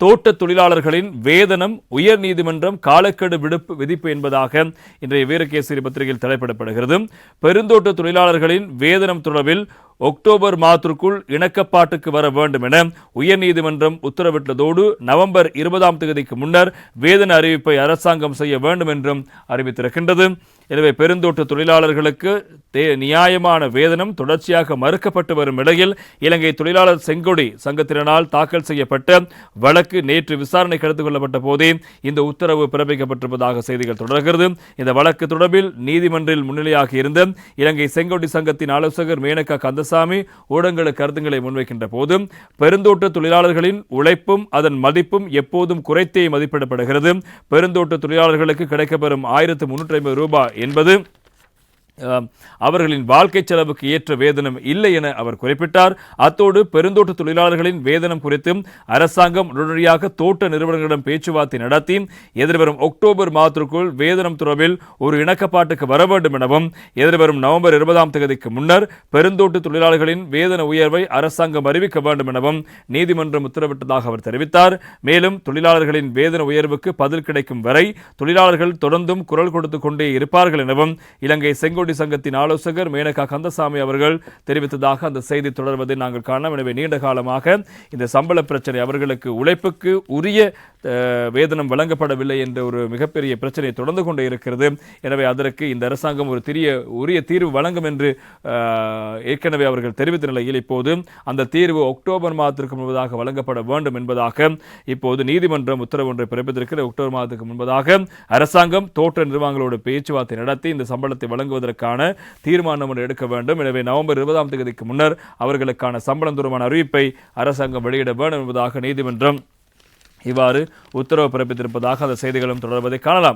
தோட்ட தொழிலாளர்களின் வேதனம் உயர் நீதிமன்றம் காலக்கெடு விடுப்பு விதிப்பு என்பதாக இன்றைய வீரகேசரி பத்திரிகையில் தலைப்பிடப்படுகிறது. பெருந்தோட்ட தொழிலாளர்களின் வேதனம் தொடர்பில் அக்டோபர் மாதத்திற்குள் இணக்கப்பாட்டுக்கு வர வேண்டும் என உயர்நீதிமன்றம் உத்தரவிட்டதோடு நவம்பர் இருபதாம் தேதிக்கு முன்னர் வேதன அறிவிப்பை அரசாங்கம் செய்ய வேண்டும் என்றும் அறிவித்திருக்கின்றது. எனவே பெருந்தோட்ட தொழிலாளர்களுக்கு தே நியாயமான வேதனம் தொடர்ச்சியாக மறுக்கப்பட்டு வரும் நிலையில் இலங்கை தொழிலாளர் செங்கொடி சங்கத்தினரால் தாக்கல் செய்யப்பட்ட வழக்கு நேற்று விசாரணை எடுத்துக் கொள்ளப்பட்ட போதே இந்த உத்தரவு பிறப்பிக்கப்பட்டிருப்பதாக செய்திகள் தொடர்கிறது. இந்த வழக்கு தொடர்பில் நீதிமன்றில் முன்னிலையாக இருந்த இலங்கை செங்கொடி சங்கத்தின் ஆலோசகர் மேனகா கந்த கந்தசாமி ஊடகங்களுக்கு கருத்துங்களை முன்வைக்கின்ற போது பெருந்தோட்ட தொழிலாளர்களின் உழைப்பும் அதன் மதிப்பும் எப்போதும் குறைத்தே மதிப்பிடப்படுகிறது. பெருந்தோட்ட தொழிலாளர்களுக்கு கிடைக்கப்பெறும் ஆயிரத்து முன்னூற்றி ஐம்பது ரூபாய் என்பது அவர்களின் வாழ்க்கை செலவுக்கு ஏற்ற வேதனம் இல்லை என அவர் குறிப்பிட்டார். அத்தோடு பெருந்தோட்ட தொழிலாளர்களின் வேதனம் குறித்தும் அரசாங்கம் உடனடியாக தோட்ட நிறுவனங்களிடம் பேச்சுவார்த்தை நடத்தி எதிர்வரும் அக்டோபர் மாதத்திற்குள் வேதனம் தொடர்பில் ஒரு இணக்கப்பாட்டுக்கு வர வேண்டும் எனவும் எதிர்வரும் நவம்பர் இருபதாம் தேதிக்கு முன்னர் பெருந்தோட்ட தொழிலாளர்களின் வேதன உயர்வை அரசாங்கம் அறிவிக்க வேண்டும் எனவும் நீதிமன்றம் உத்தரவிட்டதாக அவர் தெரிவித்தார். மேலும் தொழிலாளர்களின் வேதன உயர்வுக்கு பதில் கிடைக்கும் வரை தொழிலாளர்கள் தொடர்ந்தும் குரல் கொடுத்துக் கொண்டே இருப்பார்கள் எனவும் இலங்கை செங்கோடி சங்கத்தின் ஆலோசகர் மேனகா கந்தசாமி அவர்கள் தெரிவித்ததாக அந்த செய்தி தொடர்வதை நாங்கள் காணலாம். எனவே நீண்ட காலமாக இந்த சம்பள பிரச்சனை அவர்களுக்கு உழைப்புக்கு உரிய வேதனம் வழங்கப்படவில்லை என்ற ஒரு மிகப்பெரிய பிரச்சனை தொடர்ந்து கொண்டே இருக்கிறது. எனவே அதற்கு இந்த அரசாங்கம் ஒரு திரிய உரிய தீர்வு வழங்கும் என்று ஏற்கனவே அவர்கள் தெரிவித்த நிலையில் இப்போது அந்த தீர்வு அக்டோபர் மாதத்திற்கு முன்பதாக வழங்கப்பட வேண்டும் என்பதாக இப்போது நீதிமன்றம் உத்தரவு ஒன்றை பிறப்பித்திருக்கிற அக்டோபர் மாதத்துக்கு முன்பதாக அரசாங்கம் தோட்ட நிர்வாகங்களோடு பேச்சுவார்த்தை நடத்தி இந்த சம்பளத்தை வழங்குவதற்கு அவர்களுக்கான தீர்மானம் ஒன்று எடுக்க வேண்டும். எனவே நவம்பர் இருபதாம் தேதிக்கு முன்னர் அவர்களுக்கான சம்பளம் தொடர்பான அறிவிப்பை அரசாங்கம் வெளியிட வேண்டும் என்பதாக நீதிமன்றம் இவ்வாறு உத்தரவு பிறப்பித்திருப்பதாக அந்த செய்திகளும் தொடர்வதை காணலாம்.